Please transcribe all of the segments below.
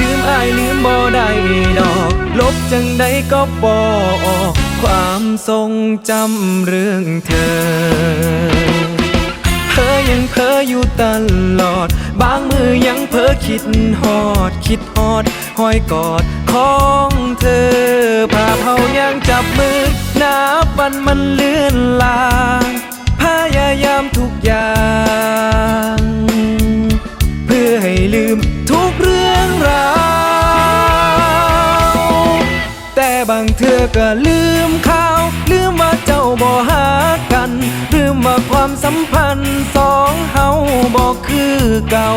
ลืมอาลืมบ่ได้ดอก ลบจังใดก็บ่ออกความทรงจำเรื่องเธอ เธอยังเพ้ออยู่ตลอด บางมือยังเพ้อคิดหอด คิดหอด หอยกอดของเธอภาเฮายังจับมือนับวันมันเลื่อนลางพยายามทุกอย่าง เพื่อให้ลืมทุกเรื่องราวแต่บางเธอก็ลืมข่าวลืมว่าเจ้าบ่หากัน ลืมว่าความสัมพันธ์สองเฮาบ่คือเก่า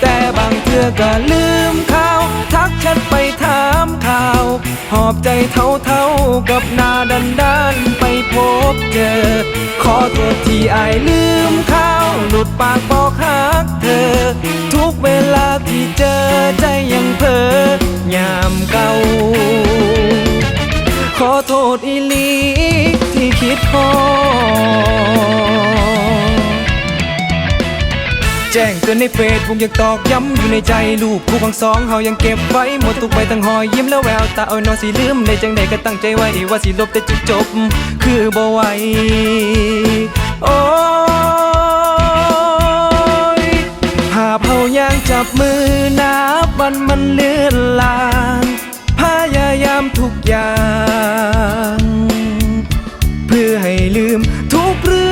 แต่บางเธอก็ลืมข่าว ทักฉันไปถามข่าว หอบใจเท่าเท่ากับนาดันดานไปพบเจอ ขอโทษที่อายลืมข่าว หลุดปากบอกหักเธอ ทุกเวลาที่เจอใจยังเพ้อยามเก่า ขอโทษอีลีที่คิดพอ แจ้งเตือนในเฟซบุ๊กยังตอกย้ำอยู่ในใจลูกคู่ของสองเฮายังเก็บไว้หมดทุกใบตั้งหอยยิ้มแล้วแววตาเอานอสิลืมในจังใดก็ตั้งใจไว้ว่าสิลบแต่จุดจบ คือบ่ไหวโอ้ยภาพเฮายังจับมือนับวันมันเลื่อนลางพยายามทุกอย่าง เพื่อให้ลืมทุกเรื่อง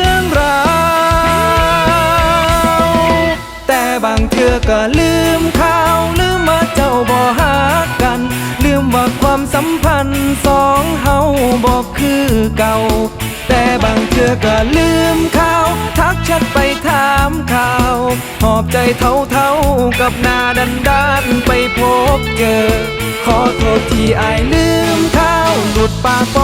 เทื่อก็ลืมข่าวลืมว่าเจ้าบ่หากัน ลืมว่าความสัมพันธ์สองเฮาบ่คือเก่า แต่บางเทื่อก็ลืมข่าว ทักแชทไปถามข่าว หอบใจเท่าเท่าๆกับหน้าดันดานไปพบเจอ ขอโทษที่อายลืมข่าวหลุดปากบอกหัก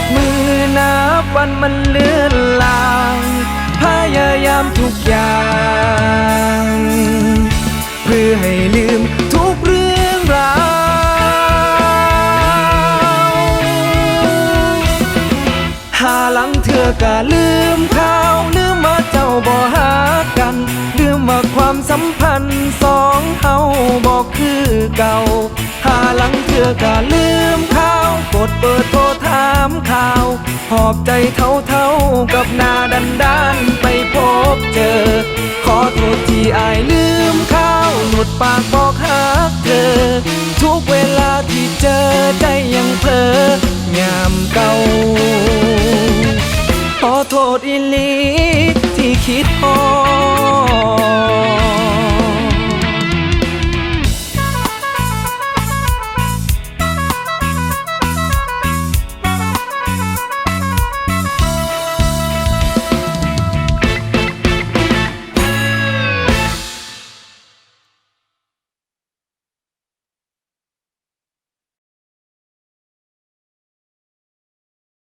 บมือนับวันมันเลื่อนลางพยายามทุกอย่าง เพื่อให้ลืมทุกเรื่องราวหาหลังเธอก็ลืมเขาลืมว่าเจ้าบ่หากัน ลืมว่าความสัมพันธ์สองเฮาบ่คือเก่าหาหลังเธอก็ลืมเขากดเปิดามข่าว หอบใจเท่าเท่าๆกับนาดันดานๆไปพบเจอ ขอโทษที่อายลืมข้าวหลุดปากบอกหา